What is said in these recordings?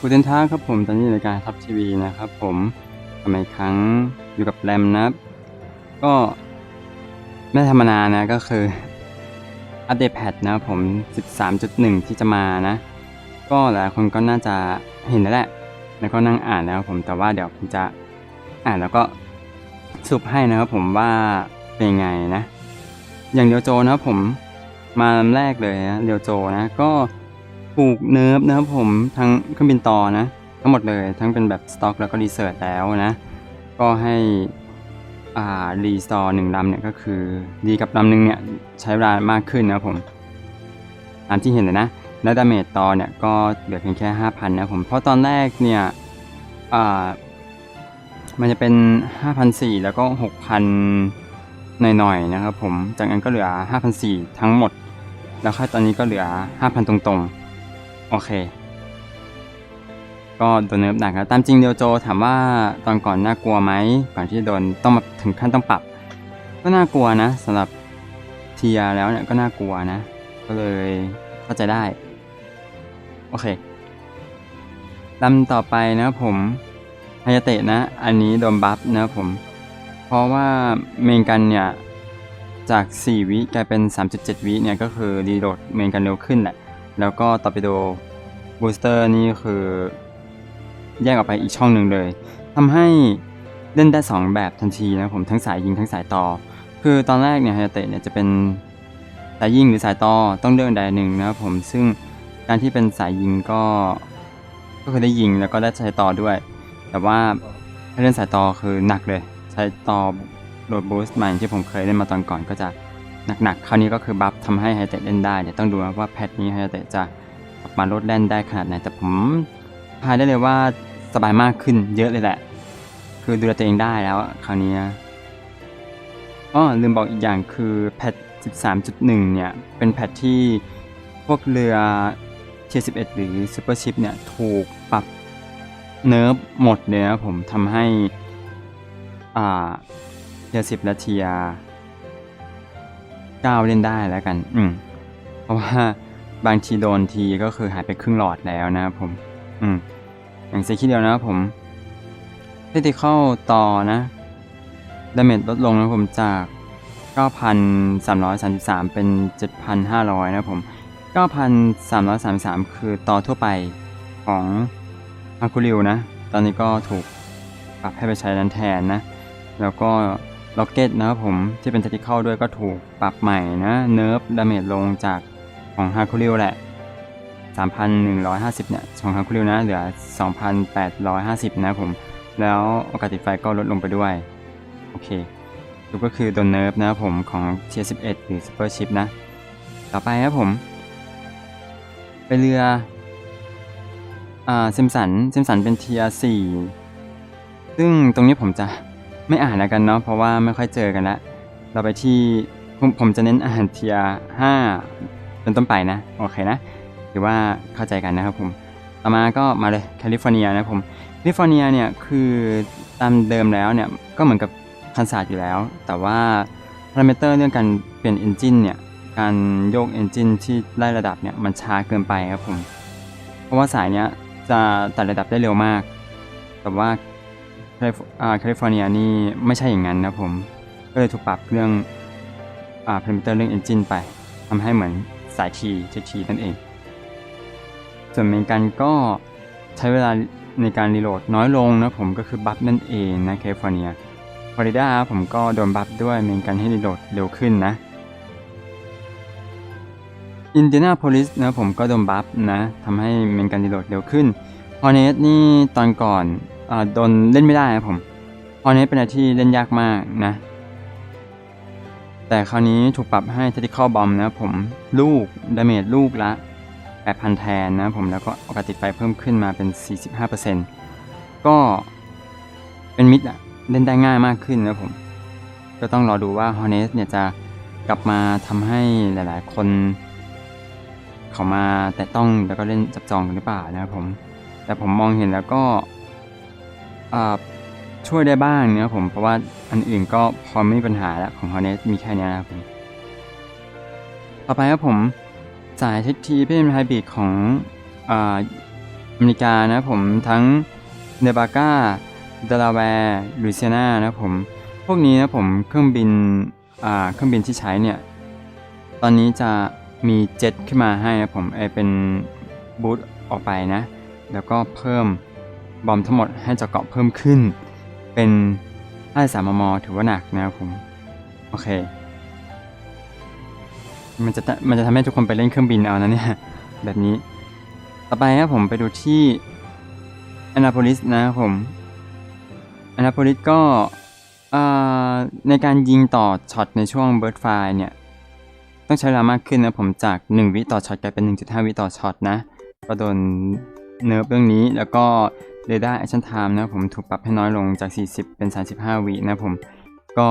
กูเดนท่าครับผมตอนนี้อยู่ในการทับทีวีนะครับผมทำไมครั้งอยู่กับแรมนับก็ไม่ธรรมดานะก็คืออัปเดตแพทนะครับผม 13.1 ที่จะมานะ ก็หลายคนก็น่าจะเห็นแล้วแหละ แล้วก็นั่งอ่านแล้วผมแต่ว่าเดี๋ยวผมจะอ่านแล้วก็สรุปให้นะครับผมว่าเป็นไงนะ อย่างเดียวโจนะผมมาลำแรกเลยนะเดียวโจนะก็ ถูกเนิร์ฟนะครับผมทั้งเครื่องบินต่อนะ ทั้งหมดเลยทั้งเป็นแบบสต็อกแล้วก็รีเสิร์ชแล้วนะ ก็ให้อ่ารีสตอร์หนึ่งลำเนี่ยก็คือดีกับลำหนึ่งเนี่ยใช้เวลามากขึ้นนะครับผมตามที่เห็นเลยนะแล้วดาเมจต่อเนี่ยก็เหลือเพียงแค่ 5,000 นะผมเพราะตอนแรกเนี่ยอ่ามันจะเป็น5,400แล้วก็ 6,000 หน่อยๆนะครับผม จากนั้นก็เหลือ5,400ทั้งหมด แล้วค่อยตอนนี้ก็เหลือ 5,000 ตรงๆ โอเค ก็โดนเนิร์ฟหนักแล้วตามจริงเดียวโจถามว่าตอนก่อนน่ากลัวไหมก่อนที่โดนต้องมาถึงขั้นต้องปรับ ก็น่ากลัวนะสำหรับเทียแล้วเนี่ยก็น่ากลัวนะ ก็เลยเข้าใจได้ โอเคลำต่อไปนะผมฮายาเตะนะ อันนี้โดนบัฟนะผม เพราะว่าเมนกันเนี่ย จาก 4 วิกลายเป็น 37 วิเนี่ย ก็คือรีโหลดเมนกันเร็วขึ้นแหละ แล้วก็ตอร์ปิโดบูสเตอร์นี่คือแยกออกไปอีกช่องหนึ่งเลยทำให้เล่นได้ 2 แบบทันทีนะผมทั้งสายยิงทั้งสายต่อ คือตอนแรกเนี่ยฮายาเตะเนี่ยจะเป็นสายยิงหรือสายต่อต้องเลือกใดหนึ่งนะครับผมซึ่งการที่เป็นสายยิงก็ก็คือได้ยิงแล้วก็ได้สายต่อด้วย แต่ว่าถ้าเล่นสายต่อคือหนักเลยสายต่อโหลดบูสต์ใหม่างที่ผมเคยเล่นมาตอนก่อนก็จะ หนักๆคราวนี้ก็คือบัฟทำให้ไฮเตะเล่นได้เดี๋ยวต้องดูนะว่าแพทนี้ไฮเตะจะกลับมาลดแล่นได้ขนาดไหนแต่ผมพายได้เลยว่าสบายมากขึ้นเยอะเลยแหละ คือดูแลตัวเองได้แล้วคราวนี้อ๋อลืมบอกอีกอย่างคือแพท 13.1 เนี่ย เป็นแพทที่พวกเรือเทีย11 หรือซูเปอร์ชิปเนี่ย ถูกปรับเนิร์ฟหมดเลยนะผมทำให้ อ่าเทีย10 และเทีย 9เล่นได้แล้วกัน อืม เพราะว่าบางทีโดนทีก็คือหายไปครึ่งหลอดแล้วนะครับผม อืม อย่างเซคิเดียวนะครับผมเทติเข้าต่อนะดาเมจลดลงนะผมจาก 9,333 เป็น 7,500 นะครับผม 9,333 คือต่อทั่วไปของฮาคุริวนะ ตอนนี้ก็ถูกปรับให้ไปใช้นั้นแทนนะ แล้วก็ ล็อกเก็ตนะครับผมที่เป็น tactical ด้วยก็ถูกปรับใหม่นะเนิร์ฟดาเมจลงจากของฮาคุริวแหละ 3,150 เนี่ยของฮาคุริวนะเหลือ 2,850 นะครับผม แล้วโอกาสติดไฟก็ลดลงไปด้วย โอเคดูก็คือโดนเนิร์ฟนะผมของเทีย11 หรือ Super Chip นะ ต่อไปครับผมไปเรืออ่าซิมสันซิมสันเป็นเทีย4ซึ่งตรงนี้ผมจะ ไม่อ่านแล้วกันเนาะเพราะว่าไม่ค่อยเจอกันล้วเราไปที่ผมผมจะเน้นอ่านเทีย5เป็นต้นไปนะโอเคนะหรือว่าเข้าใจกันนะครับผมต่อมาก็มาเลยแคลิฟอร์เนียนะผมแคลิฟอร์เนียเนี่ยคือตามเดิมแล้วเนี่ยก็เหมือนกับคันศาสตร์อยู่แล้ว แต่ว่าพารามิเตอร์เรื่องการเปลี่ยนเอนจินเนี่ยการโยกเอนจินที่ไล่ระดับเนี่ยมันช้าเกินไปครับผมเพราะว่าสายเนี้ยจะตัดระดับได้เร็วมาก แต่ว่า แคลิฟอร์เนียนี่ไม่ใช่อย่างนั้นนะผม ก็เลยถูกปรับเรื่องอาพารามิเตอร์เรื่องเอนจินไปทำให้เหมือนสายทีทีทีนั่นเอง ส่วนเมนกันก็ใช้เวลาในการรีโหลดน้อยลงนะผมก็คือบัฟนั่นเองนะแคลิฟอร์เนียฟลอริดาผมก็โดนบัฟด้วยเมนกันให้รีโหลดเร็วขึ้นนะอินเดียนาโพลิสนะผมก็โดนบัฟนะทำให้เมนกันรีโหลดเร็วขึ้นฮอร์เนสนี่ตอนก่อน โดนเล่นไม่ได้นะผมฮอร์เนสเป็นอะไรที่เล่นยากมากนะ แต่คราวนี้ถูกปรับให้ tactical bomb นะผม ลูกดาเมจลูกละ 8,000 แทนนะผม แล้วก็โอกาสติดไฟเพิ่มขึ้นมาเป็น 45%ก็เป็นมิดอะเล่นได้ง่ายมากขึ้นนะผม ก็ต้องรอดูว่า Hornet เนี่ยจะกลับมาทำให้หลายๆ คน เขามาแต่ต้องแล้วก็เล่นจับจองกันหรือเปล่านะครับผม แต่ผมมองเห็นแล้วก็ ช่วยได้บ้างนะครับผมเพราะว่าอันอื่นก็พอไม่มีปัญหาแล้วของ Hornet มีแค่นี้นะครับผมต่อไปครับผมสายเทคทีเป็นไฮบริดของอเมริกานะผมทั้งเนบากาเดลาแวร์ลูเซียนานะผมพวกนี้นะผมเครื่องบินเครื่องบินที่ใช้เนี่ยตอนนี้จะมีเจ็ตขึ้นมาให้นะผมเออเป็นบูตออกไปนะ แล้วก็เพิ่ม บอมทั้งหมดให้เจาะเกาะเพิ่มขึ้น เป็น53มม ถือว่าหนักนะครับผม โอเค มันจะมันจะทำให้ทุกคนไปเล่นเครื่องบินเอานะเนี่ย แบบนี้ ต่อไปนะผมไปดูที่แอนนาโพลิสนะครับผมแอนนาโพลิสก็ในการยิงต่อช็อตในช่วงเบิร์ดไฟเนี่ย ต้องใช้เวลามากขึ้นนะผมจาก 1 วิต่อช็อตกลายเป็น 1.5 วิต่อช็อตนะ ก็โดนเนิร์ฟเรื่องนี้แล้วก็ เรดาร์แอคชั่นไทม์นะผมถูกปรับให้น้อยลงจาก 40 เป็น 35 วินะผมก็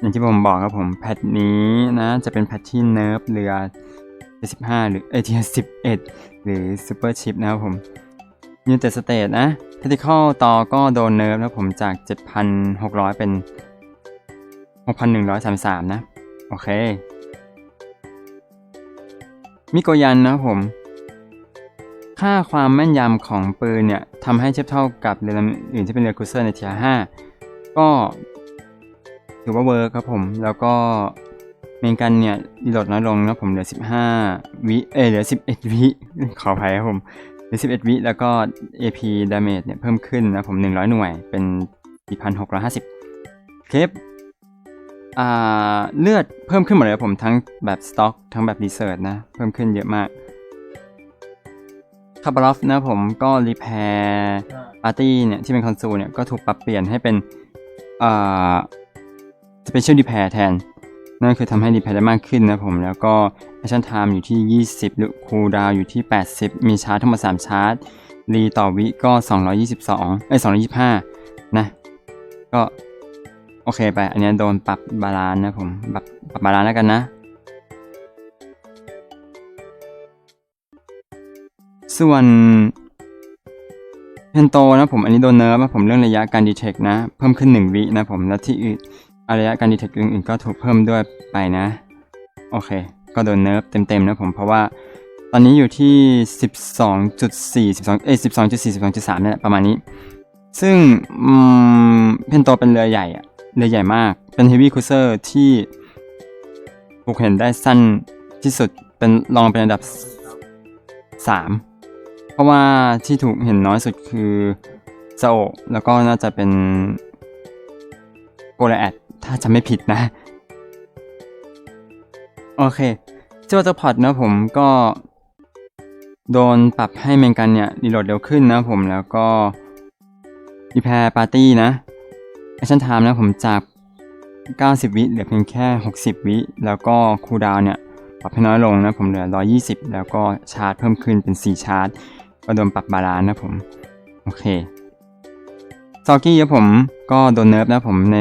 อย่างที่ผมบอกครับผมแพทนี้นะจะเป็นแพทที่เนิร์ฟเรือ75หรือเอที11 หรือซูเปอร์ชิปนะครับผมยูเต็ดสเตทนะเทติคอลต่อก็โดนเนิร์ฟนะผมจาก 7,600 เป็น 6,133 นะ โอเค มิโกยันนะครับผม ค่าความแม่นยำของปืนเนี่ยทำให้เทียบเท่ากับเรือลำอื่นที่เป็นเรือครูเซอร์ในเทียร์5ก็ถือว่าเวิร์คครับผม แล้วก็เมนกันเนี่ยรีโหลดน้อยลงนะผมเหลือ 15 วิเอเหลือ 11 วิขออภัยครับผมเหลือ 11 วิแล้วก็ AP damage เนี่ยเพิ่มขึ้นนะผม 100 หน่วยเป็น 4,650 เคปอ่าเลือดเพิ่มขึ้นหมดเลยครับผมทั้งแบบสต็อกทั้งแบบรีเสิร์ชนะ เพิ่มขึ้นเยอะมาก คาบาลอฟนะผมก็รีแพร์ปาร์ตี้เนี่ยที่เป็นคอนโซลเนี่ยก็ถูกปรับเปลี่ยนให้เป็นอ่าสเปเชียลรีแพร์แทน นั่นคือทำให้รีแพร์ได้มากขึ้นนะผมแล้วก็แอคชั่นไทม์อยู่ที่ 20หรือคูลดาวอยู่ที่ 80 มีชาร์จทั้งหมด3ชาร์จรีต่อวิก็ 222 เอ้ย 225 นะ ก็ โอเคไป อันนี้โดนปรับบาลานซ์นะผม ปรับปรับบาลานซ์แล้วกันนะ ส่วนเพนโตนะผมอันนี้โดนเนิร์ฟนะผมเรื่องระยะการดีเทคนะ เพิ่มขึ้น 1 วินะผมแล้วที่อื่นระยะการดีเทคอื่นๆก็ถูกเพิ่มด้วยไปนะ โอเค ก็โดนเนิร์ฟเต็มๆนะผมเพราะว่าตอนนี้อยู่ที่ 12.4 12เอ้ย12.4 12.3เนี่ยประมาณนี้ ซึ่งเพนโตเป็นเรือใหญ่อะเรือใหญ่มากเป็นเฮฟวี่คูเซอร์ที่ถูกเห็นได้สั้นที่สุดเป็นรองเป็นอันดับ 3 เพราะว่าที่ถูกเห็นน้อยสุดคือซาโอแล้วก็น่าจะเป็นโกลแอดถ้าจำไม่ผิดนะ โอเคเจ้าตัวพอดนะผมก็โดนปรับให้เมนกันเนี่ยรีโหลดเร็วขึ้นนะผมแล้วก็รีแพร์ปาร์ตี้นะแอคชั่นไทม์นะผมจาก 90 วิเหลือเพียงแค่ 60 วิ แล้วก็คูลดาวเนี่ยปรับให้น้อยลงนะผมเหลือ 120 แล้วก็ชาร์จเพิ่มขึ้นเป็น 4 ชาร์จ ก็โดนปรับบาลานซ์นะผม โอเคซอกี้ครับผมก็โดนเนิร์ฟนะผมใน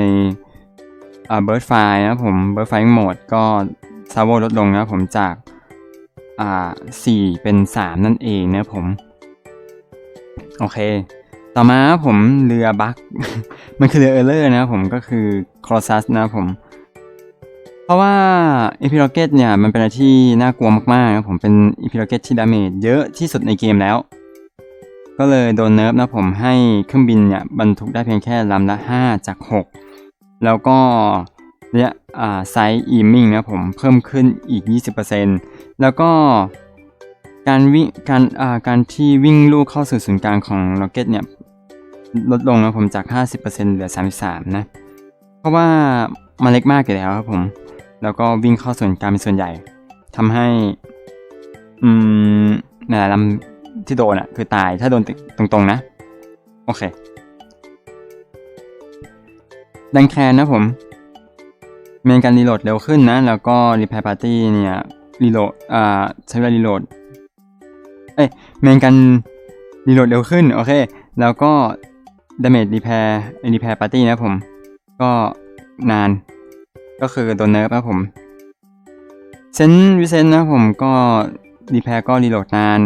อ่าเบิร์ดไฟนะผมเบิร์ดไฟโหมดก็ซาโวลดลงนะผมจากอ่า4เป็น 3 นั่นเองนะผม โอเค ต่อมาผมเรือบัค มันคือเรือเออร์เลอร์นะผมก็คือครอซัสนะผม เพราะว่าอีพิโรเกตเนี่ยมันเป็นอะไรที่น่ากลัวมากๆนะครับผมเป็นอีพิโรเกตที่ดาเมจเยอะที่สุดในเกมแล้ว ก็เลยโดนเนิร์ฟนะผมให้เครื่องบินเนี่ยบรรทุกได้เพียงแค่ลำละ 5 จาก 6 แล้วก็เนี่ยอ่าไซส์อีมิงนะผมเพิ่มขึ้นอีก 20%แล้วก็การวิ่งการอ่าการที่วิ่งลูกเข้าสู่ศูนย์กลางของโรเก็ตเนี่ยลดลงนะผมจาก 50%เหลือ 33 นะ เพราะว่ามันเล็กมากอยู่แล้วครับผม แล้วก็วิ่งเข้าส่วนกลางเป็นส่วนใหญ่ทำให้ อืมหลายลำที่โดนอะคือตายถ้าโดนตรงๆนะ โอเค ดังแคนนะผมเมนการรีโหลดเร็วขึ้นนะ แล้วก็รีแพร์ปาร์ตี้เนี่ยรีโหลดอ่าใช้เวลารีโหลดเอ้ยเมนการรีโหลดเร็วขึ้น โอเค แล้วก็ดาเมจรีแพร์รีแพร์ปาร์ตี้นะผม ก็นาน ก็คือโดนเนิร์ฟครับผมเซนวิเซนนะผมก็รีแพร์ก็รีโหลดนาน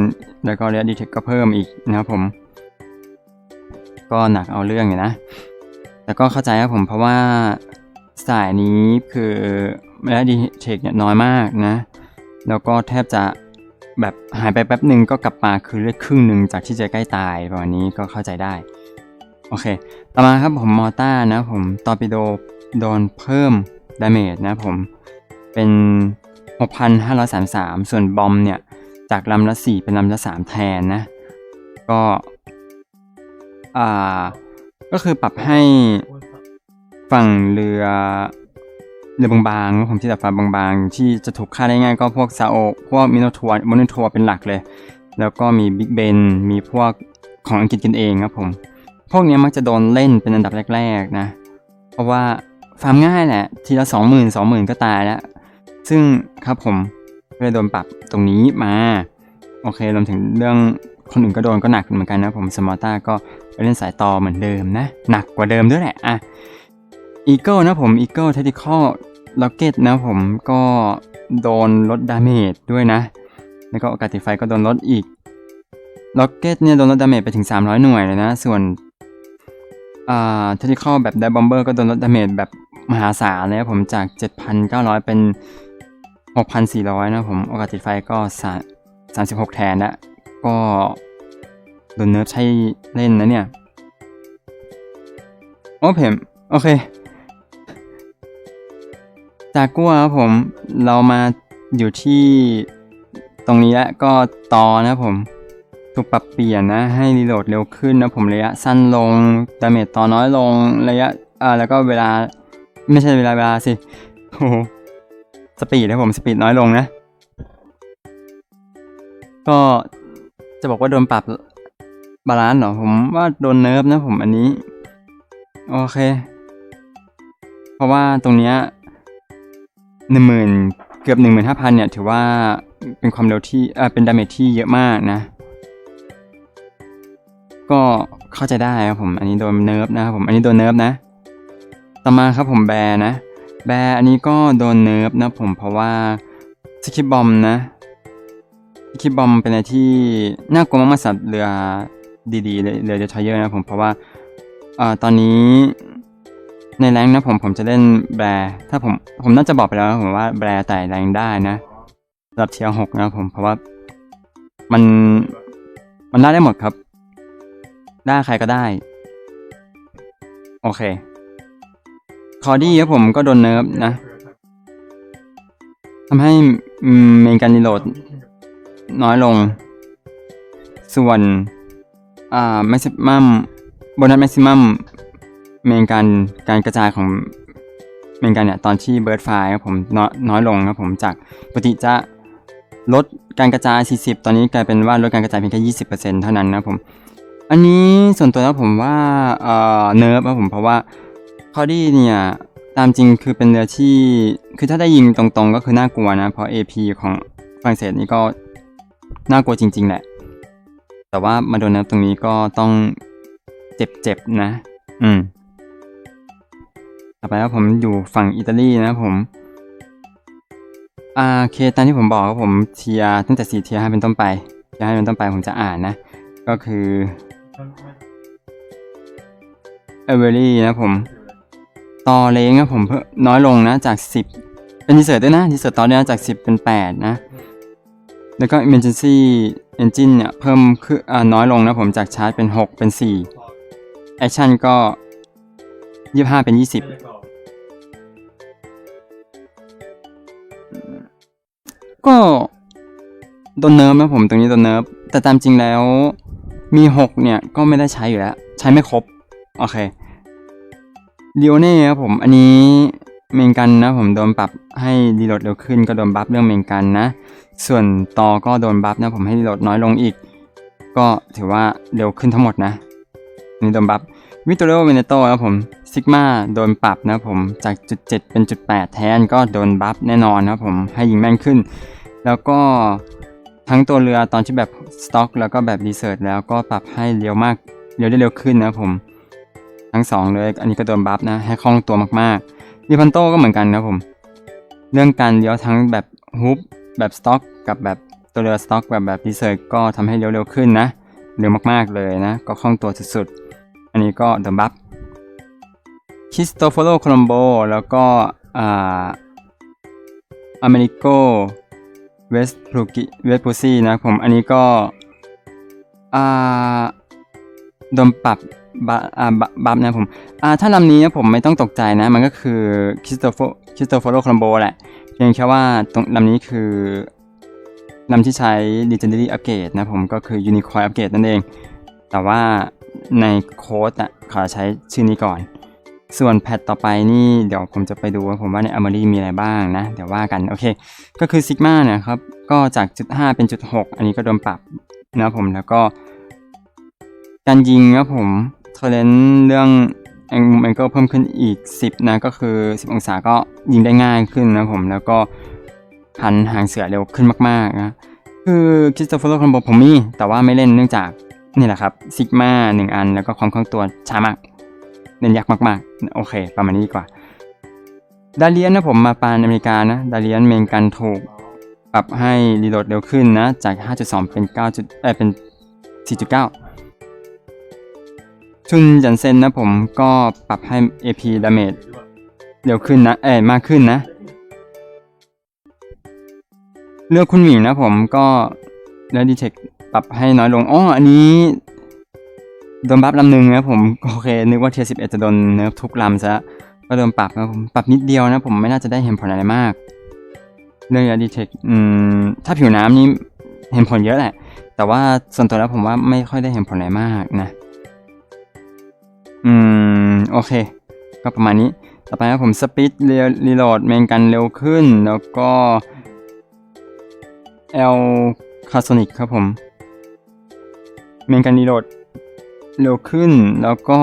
แล้วก็เรียดีเทคก็เพิ่มอีกนะครับผม ก็หนักเอาเรื่องอยู่นะ แต่ก็เข้าใจครับผมเพราะว่าสายนี้คือเรียดีเทคเนี่ยน้อยมากนะ แล้วก็แทบจะแบบหายไปแป๊บหนึ่งก็กลับมาคือเลือดครึ่งหนึ่งจากที่จะใกล้ตายประมาณนี้ก็เข้าใจได้ โอเค ต่อมาครับผมมอต้านะผมตอร์ปิโดโดนเพิ่ม ดาเมจนะผมเป็น 6,533 ส่วนบอมเนี่ย จากลำละ 4 เป็นลำละ 3 แทนนะ ก็อ่าก็คือปรับให้ฝั่งเรือเรือบางๆผมที่ดับฟ้าบางๆ ที่จะถูกฆ่าได้ง่ายก็พวกซาโอพวกมิโนทัวมอนทัวเป็นหลักเลย แล้วก็มีบิ๊กเบนมีพวกของอังกฤษกันเองครับผม พวกนี้มักจะโดนเล่นเป็นอันดับแรก ๆ นะ เพราะว่า ฟาร์มง่ายแหละ ทีละสองหมื่นสองหมื่นก็ตายแล้ว ซึ่งครับผมก็เลยโดนปรับตรงนี้มา โอเครวมถึงเรื่องคนอื่นก็โดนก็หนักเหมือนกันนะผมสมอต้าก็ไปเล่นสายต่อเหมือนเดิมนะ หนักกว่าเดิมด้วยแหละอะอีเกิลนะผมอีเกิลเทติคอลล็อกเก็ตนะผมก็โดนลดดาเมจด้วยนะ แล้วก็โอกาสติไฟก็โดนลดอีกล็อกเก็ตเนี่ยโดนลดดาเมจไปถึง 300 หน่วยเลยนะ ส่วนอ่าเทคนิคอลแบบไดบอมเบอร์ก็โดนลดดาเมจแบบ มหาศาลเลยครับผมจาก 7,900 เป็น 6,400 นะผมโอกาสติดไฟก็36 แทนนะก็โดนเนิร์ฟใช้เล่นนะเนี่ย โอ้เพมโอเค จากกัวครับผมเรามาอยู่ที่ตรงนี้แล้วก็ต่อนะผมถูกปรับเปลี่ยนนะ ให้รีโหลดเร็วขึ้นนะผมระยะสั้นลงดาเมจต่อน้อยลงระยะอ่าแล้วก็เวลา ไม่ใช่เวลาเวลาสิโอ้สปีดนะผมสปีดน้อยลงนะ ก็จะบอกว่าโดนปรับบาลานซ์เหรอผมว่าโดนเนิร์ฟนะผมอันนี้ โอเค เพราะว่าตรงเนี้ยหนึ่งหมื่นเกือบหนึ่งหมื่นห้าพันเนี่ย ถือว่าเป็นความเร็วที่เออเป็นดาเมจที่เยอะมากนะ ก็เข้าใจได้ครับผม อันนี้โดนเนิร์ฟนะครับผม อันนี้โดนเนิร์ฟนะ ต่อมาครับผมแบร์นะ แบร์อันนี้ก็โดนเนิร์ฟนะผมเพราะว่าสคิปบอมนะสคิปบอมเป็นอะไรที่น่ากลัวมากๆสำหรับเรือดีๆเรือเดทอยเยอร์นะผมเพราะว่าเอ่อตอนนี้ในแรงนะผมผมจะเล่นแบร์ถ้าผมผมน่าจะบอกไปแล้วนะผมว่าแบร์ไต่แรงได้นะสำหรับเทียร์หกนะผมเพราะว่ามันมันได้ได้หมดครับ ได้ใครก็ได้ โอเค คอดี้ครับผมก็โดนเนิร์ฟนะทำให้เมนการรีโหลดน้อยลง ส่วนอ่าแม็กซิมัมโบนัสแม็กซิมัมเมนการการกระจายของเมนการเนี่ยตอนที่เบิร์ดไฟครับผมน้อยน้อยลงครับผมจากปกติจะลดการกระจาย 40 ตอนนี้กลายเป็นว่าลดการกระจายเพียงแค่20%เท่านั้นนะผม อันนี้ส่วนตัวแล้วผมว่าเอ่อเนิร์ฟครับผมเพราะว่า อดี้เนี่ย ตามจริงคือเป็นเรือที่ คือถ้าได้ยิงตรงๆก็คือน่ากลัวนะ เพราะ AP ของฝรั่งเศสนี่ก็น่ากลัวจริง ๆ แหละ แต่ว่ามาโดนเนิร์ฟตรงนี้ก็ต้องเจ็บๆนะ อืม ต่อไปแล้วผมอยู่ฝั่งอิตาลีนะครับผมอ่าเคตามที่ผมบอกครับผมเทียร์ตั้งแต่สี่เทียร์ให้เป็นต้นไปเทียร์ให้เป็นต้นไปผมจะอ่านนะ ก็คือเอเวอรี่นะผม ต่อเลงครับผมเพิ่มน้อยลงนะจาก 10 เป็นดีเซอร์ด้วยนะดีเซอร์ตอนนี้จาก 10 เป็น 8 นะ แล้วก็ emergency engine เนี่ยเพิ่มคืออน้อยลงนะผมจากชาร์จเป็น 6 เป็น 4 action ก็ 25 เป็น 20 ก็โดนเนิร์ฟนะผมตรงนี้โดนเนิร์ฟแต่ตามจริงแล้วมี 6 เนี่ยก็ไม่ได้ใช้อยู่แล้ว ใช้ไม่ครบ โอเค ดียวเน่ครับผมอันนี้เมนกันนะผมโดนปรับให้รีโหลดเร็วขึ้นก็โดนบัฟเรื่องเมนกันนะ ส่วนตอก็โดนบัฟนะผมให้รีโหลดน้อยลงอีก ก็ถือว่าเร็วขึ้นทั้งหมดนะนี่โดนบัฟวิตโตเรโอเวเนโตครับผมซิกมาโดนปรับนะผมจากจุด7เป็นจุด8แทนก็โดนบัฟแน่นอนนะผมให้ยิงแม่นขึ้น แล้วก็ทั้งตัวเรือตอนที่แบบสต็อกแล้วก็แบบรีเสิร์ชแล้วก็ปรับให้เร็วมากเร็วได้เร็วขึ้นนะผม ทั้งสองเลยอันนี้ก็โดนบัฟนะให้คล่องตัวมากๆดิพันโต้ก็เหมือนกันนะผม เรื่องการเลี้ยวทั้งแบบฮุบแบบสต็อก กับแบบตัวเรือสต็อกแบบแบบรีเสิร์ชก็ทำให้เลี้ยวเร็วขึ้นนะเร็วมากๆเลยนะ ก็คล่องตัวสุดๆ อันนี้ก็โดนบัฟคริสโตโฟโลโคลัมโบแล้วก็อ่าอเมริโกเวสพลูกิเวสพูซี่นะผมอันนี้ก็อ่า โดนปรับบะอ่าบะบัฟนะผมถ้าลำนี้นะผมไม่ต้องตกใจนะ มันก็คือคริสโตโฟคริสโตโฟโลคลัมโบแหละเพียงแค่ว่าตรงลำนี้คือลำที่ใช้ Legendary Upgrade นะผมก็คือ Unicorn Upgrade นั่นเอง แต่ว่าในโค้ดอะขอใช้ชื่อนี้ก่อน ส่วนแพทต่อไปนี่เดี๋ยวผมจะไปดูว่าผมว่าใน Armory มีอะไรบ้างนะ เดี๋ยวว่ากัน โอเค ก็คือ Sigma เนี่ยครับ ก็จากจุด5เป็นจุด6อันนี้ก็โดนปรับนะผมแล้วก็ การยิงนะผมเทเลนเรื่องแองมันก็เพิ่มขึ้นอีก 10 นะก็คือ 10 องศาก็ยิงได้ง่ายขึ้นนะผมแล้วก็หันหางเสือเร็วขึ้นมากๆนะคือคริสโตเฟอร์คอนโบผมมีแต่ว่าไม่เล่นเนื่องจากนี่แหละครับซิกมาหนึ่งอันแล้วก็ความคล่องตัวช้ามากเล่นยากมากๆ โอเค ประมาณนี้ดีกว่า ดาเลียนนะผมมาปานอเมริกานะ ดาเลียนเมนกันถูกปรับให้รีโหลดเร็วขึ้นนะ จาก 5.2 เป็น 9. จุดเอ้ยเป็น 4.9 ชุนจันเซนนะผมก็ปรับให้ AP damage เร็วขึ้นนะ เอ้มากขึ้นนะ เลือกคุณหมิงนะผมก็แล้วดีเทคปรับให้น้อยลงอ๋ออันนี้โดนบัฟลำหนึ่งนะผมโอเค นึกว่าเทียสิบเอ็ดจะโดนเนิร์ฟทุกลำซะก็โดนปรับนะผมปรับนิดเดียวนะผมไม่น่าจะได้เห็นผลอะไรมาก เรื่องยาดีเทคอืมถ้าผิวน้ำนี่เห็นผลเยอะแหละ แต่ว่าส่วนตัวแล้วผมว่าไม่ค่อยได้เห็นผลอะไรมากนะ อืม โอเค ก็ประมาณนี้ ต่อไปนะผมสปีดรีโหลดเมนกันเร็วขึ้น แล้วก็ L คาโซนิกครับผม เมนกันรีโหลดเร็วขึ้น แล้วก็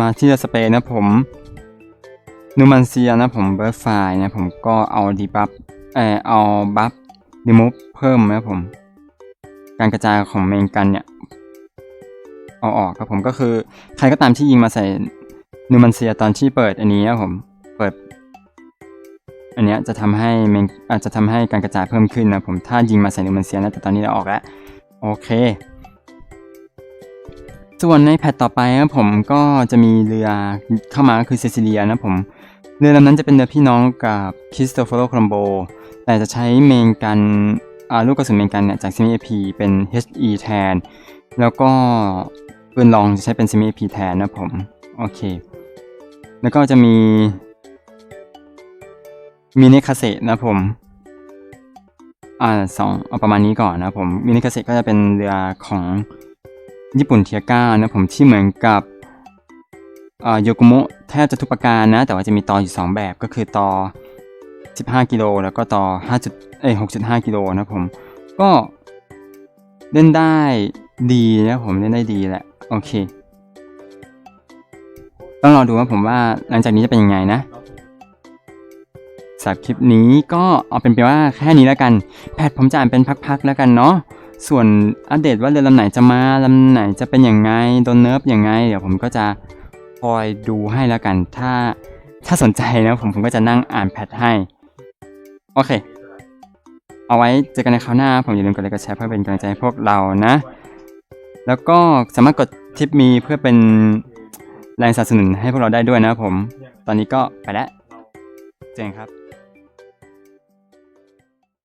มาที่สเปร์นะผมนูมันเซียนะผมเบิร์ดไฟนะผมก็เอาดีบัฟเออเอาบัฟดีมูฟเพิ่มนะผม การกระจายของเมนกันเนี่ย เอาออกครับผมก็คือใครก็ตามที่ยิงมาใส่นูมันเซียตอนที่เปิดอันนี้นะผมเปิด อันเนี้ยจะทำให้เมนอาจจะทำให้การกระจายเพิ่มขึ้นนะผมถ้ายิงมาใส่นูมันเซียนะแต่ตอนนี้เราออกแล้วโอเค ส่วนในแพทต่อไปนะผมก็จะมีเรือเข้ามาคือเซซิเลียนะผมเรือลำนั้นจะเป็นเรือพี่น้องกับคริสโตเฟโรคลัมโบแต่จะใช้เมนกันอ่าลูกกระสุนเมนกันเนี่ยจากซิมิเอพีเป็น HE แทน แล้วก็ ปืนลองจะใช้เป็นซิมิเอพีแทนนะผม โอเค แล้วก็จะมี มินิคาเซนะผม อ่าสองเอาประมาณนี้ก่อนนะผม มินิคาเซก็จะเป็นเรือของญี่ปุ่นเทียก้านะผมที่เหมือนกับโยกุโมะแทบจะทุกประการนะ แต่ว่าจะมีต่ออยู่ 2 แบบก็คือต่อ 15 กิโลแล้วก็ต่อ5จุดเอ้ย6.5 กิโลนะผม ก็เล่นได้ดีนะผมเล่นได้ดีแหละ โอเค ต้องรอดูว่าผมว่าหลังจากนี้จะเป็นยังไงนะสำหรับคลิปนี้ก็เอาเป็นไปว่าแค่นี้แล้วกัน แพทผมจะอ่านเป็นพักๆแล้วกันเนาะส่วนอัปเดตว่าเรือลำไหนจะมาลำไหนจะเป็นอย่างไงโดนเนิร์ฟอย่างไง เดี๋ยวผมก็จะคอยดูให้แล้วกัน ถ้าถ้าสนใจนะผมผมก็จะนั่งอ่านแพทให้ โอเค เอาไว้เจอกันในคราวหน้า ผมอย่าลืมกดไลค์กดแชร์เพื่อเป็นกำลังใจให้พวกเรานะ แล้วก็สามารถกดทิปมีเพื่อเป็นแรงสนับสนุนให้พวกเราได้ด้วยนะครับผม ตอนนี้ก็ไปแล้ว เจ๋งครับ